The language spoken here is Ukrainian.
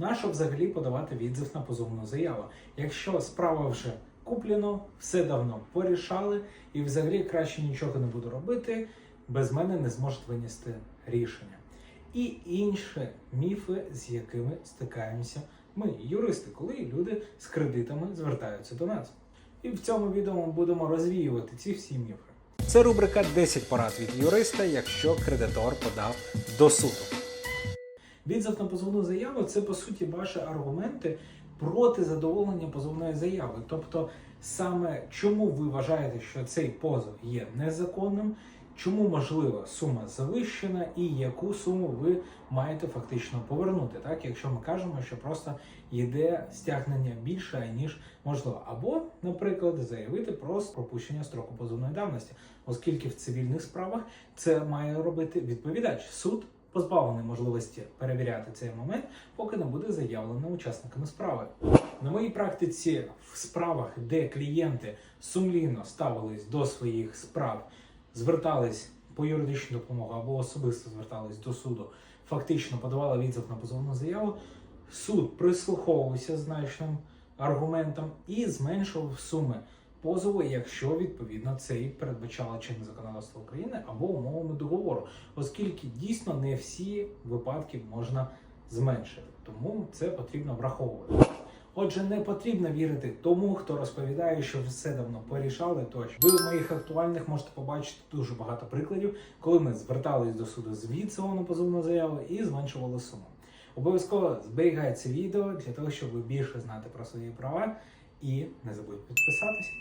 Нащо взагалі подавати відзив на позовну заяву? Якщо справа вже куплено, все давно порішали, і взагалі краще нічого не буду робити, без мене не зможуть винести рішення. І інші міфи, з якими стикаємося ми, юристи, коли люди з кредитами звертаються до нас. І в цьому відео ми будемо розвіювати ці всі міфи. Це рубрика 10 порад від юриста, якщо кредитор подав до суду. Відзив на позовну заяву це по суті ваші аргументи проти задоволення позовної заяви. Тобто, саме чому ви вважаєте, що цей позов є незаконним, чому можлива сума завищена, і яку суму ви маєте фактично повернути, так якщо ми кажемо, що просто йде стягнення більше ніж можливо, або, наприклад, заявити про пропущення строку позовної давності, оскільки в цивільних справах це має робити відповідач суд. Позбавлений можливості перевіряти цей момент, поки не буде заявлено учасниками справи. На моїй практиці в справах, де клієнти сумлінно ставились до своїх справ, звертались по юридичну допомогу або особисто звертались до суду, фактично подавали відзив на позовну заяву. Суд прислуховувався значним аргументам і зменшував суми позову, якщо відповідно це і передбачало чинне законодавство України або умовами договору, оскільки дійсно не всі випадки можна зменшити, тому це потрібно враховувати. Отже, не потрібно вірити тому, хто розповідає, що все давно порішали. Тощо ви в моїх актуальних можете побачити дуже багато прикладів, коли ми звертались до суду з відсилом позовну заяву і зменшували суму. Обов'язково зберігайте це відео для того, щоб ви більше знати про свої права і не забудьте підписатись.